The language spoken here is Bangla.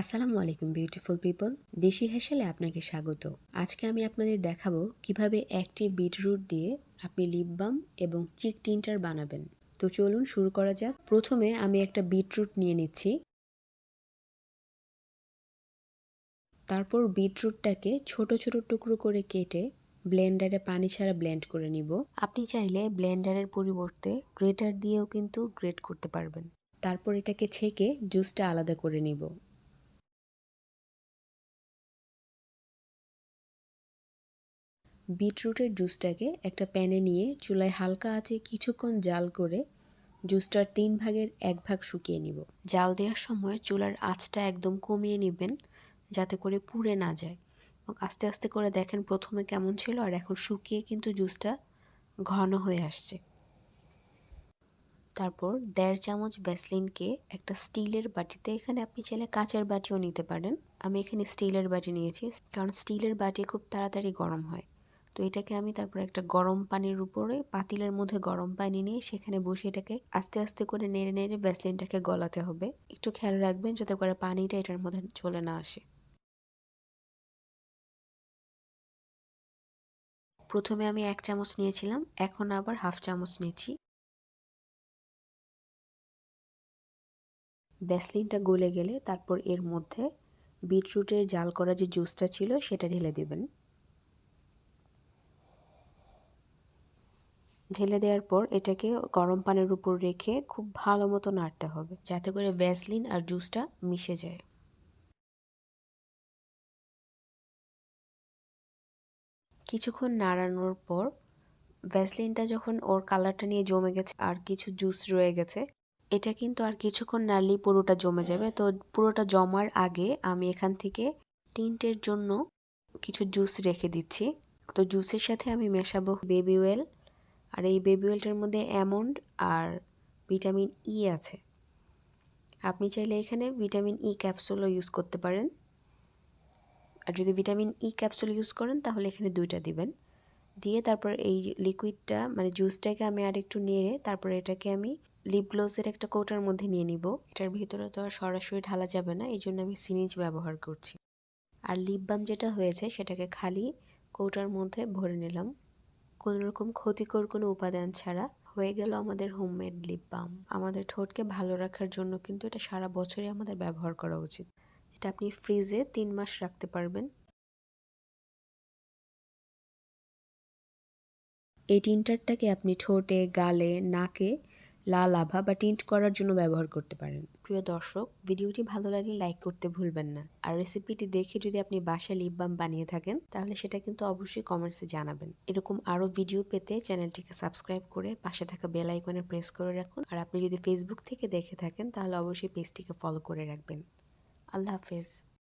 আসসালামু আলাইকুম বিউটিফুল পিপল দেশি হেসেলে আপনাকে স্বাগত। আজকে আমি আপনাদের দেখাবো কীভাবে একটি বিটরুট দিয়ে আপনি লিপ বাম এবং চিক টিন্টার বানাবেন। তো চলুন শুরু করা যাক। প্রথমে আমি একটা বিটরুট নিয়ে নিচ্ছি। তারপর বিটরুটটাকে ছোট ছোট টুকরো করে কেটে ব্লেন্ডারে পানি ছাড়া ব্লেন্ড করে নিব। আপনি চাইলে ব্লেন্ডারের পরিবর্তে গ্রেটার দিয়েও কিন্তু গ্রেট করতে পারবেন। তারপর এটাকে ছেঁকে জুসটা আলাদা করে নিব। বিটরুটের জুসটাকে একটা প্যানে নিয়ে চুলায় হালকা আছে কিছুক্ষণ জাল করে জুসটার তিন ভাগের এক ভাগ শুকিয়ে নিব। জাল দেওয়ার সময় চুলার আঁচটা একদম কমিয়ে নেবেন যাতে করে পুড়ে না যায়। এবং আস্তে আস্তে করে দেখেন প্রথমে কেমন ছিল আর এখন শুকিয়ে কিন্তু জুসটা ঘন হয়ে আসছে। তারপর দেড় চামচ ভ্যাসলিনকে একটা স্টিলের বাটিতে, এখানে আপনি চাইলে কাঁচের বাটিও নিতে পারেন। আমি এখানে স্টিলের বাটি নিয়েছি, কারণ স্টিলের বাটি খুব তাড়াতাড়ি গরম হয়। তো এটাকে আমি তারপর একটা গরম পানির উপরে, পাতিলের মধ্যে গরম পানি নিয়ে সেখানে বসে এটাকে আস্তে আস্তে করে নেড়ে নেড়ে ভ্যাসলিনটাকে গলাতে হবে। একটু খেয়াল রাখবেন যাতে করে পানিটা এটার মধ্যে চলে না আসে। প্রথমে আমি এক চামচ নিয়েছিলাম, এখন আবার হাফ চামচ নিয়েছি ভ্যাসলিনটা গলে গেলে তারপর এর মধ্যে বিটরুটের জাল করা যে জুসটা ছিল সেটা ঢেলে দেবেন। ঢেলে দেওয়ার পর এটাকে গরম পানির উপর রেখে খুব ভালো মতো নাড়তে হবে, যাতে করে ভ্যাসলিন আর জুসটা মিশে যায়। কিছুক্ষণ নাড়ানোর পর ভ্যাসলিনটা যখন ওর কালারটা নিয়ে জমে গেছে আর কিছু জুস রয়ে গেছে, এটা কিন্তু আর কিছুক্ষণ নাড়লেই পুরোটা জমে যাবে। তো পুরোটা জমার আগে আমি এখান থেকে টিন্টের জন্য কিছু জুস রেখে দিচ্ছি। তো জুসের সাথে আমি মেশাবো বেবি ওয়েল আর এই বেবি ওয়েলটার মধ্যে অ্যামন্ড আর ভিটামিন ই আছে। আপনি চাইলে এখানে ভিটামিন ই ক্যাপসুলও ইউজ করতে পারেন। আর যদি ভিটামিন ই ক্যাপসুল ইউজ করেন, তাহলে এখানে দুইটা দিবেন। দিয়ে তারপর এই লিকুইডটা মানে জুসটাকে আমি আর একটু নেড়ে, তারপর এটাকে আমি লিপ গ্লোসের একটা কৌটার মধ্যে নিয়ে নিব। এটার ভিতরে তো আর সরাসরি ঢালা যাবে না, এই জন্য আমি সিনিজ ব্যবহার করছি। আর লিপ বাম যেটা হয়েছে, সেটাকে খালি কৌটার মধ্যে ভরে নিলাম। কোনো রকম ক্ষতিকর কোনো উপাদান ছাড়া হয়ে গেল আমাদের হোমমেড লিপ বাম আমাদের ঠোঁটকে ভালো রাখার জন্য কিন্তু এটা সারা বছরই আমাদের ব্যবহার করা উচিত। এটা আপনি ফ্রিজে তিন মাস রাখতে পারবেন। এই টিনটারটাকে আপনি ঠোঁটে, গালে, নাকে লাল আভা বা টিন্ট করার জন্য ব্যবহার করতে পারেন। প্রিয় দর্শক, ভিডিওটি ভালো লাগলে লাইক করতে ভুলবেন না। আর রেসিপিটি দেখে যদি আপনি বাসায় লিপ বাম বানিয়ে থাকেন, তাহলে সেটা কিন্তু অবশ্যই কমেন্টসে জানাবেন। এরকম আরও ভিডিও পেতে চ্যানেলটিকে সাবস্ক্রাইব করে পাশে থাকা বেল আইকনে প্রেস করে রাখুন। আর আপনি যদি ফেসবুক থেকে দেখে থাকেন, তাহলে অবশ্যই পেজটিকে ফলো করে রাখবেন। আল্লাহ হাফেজ।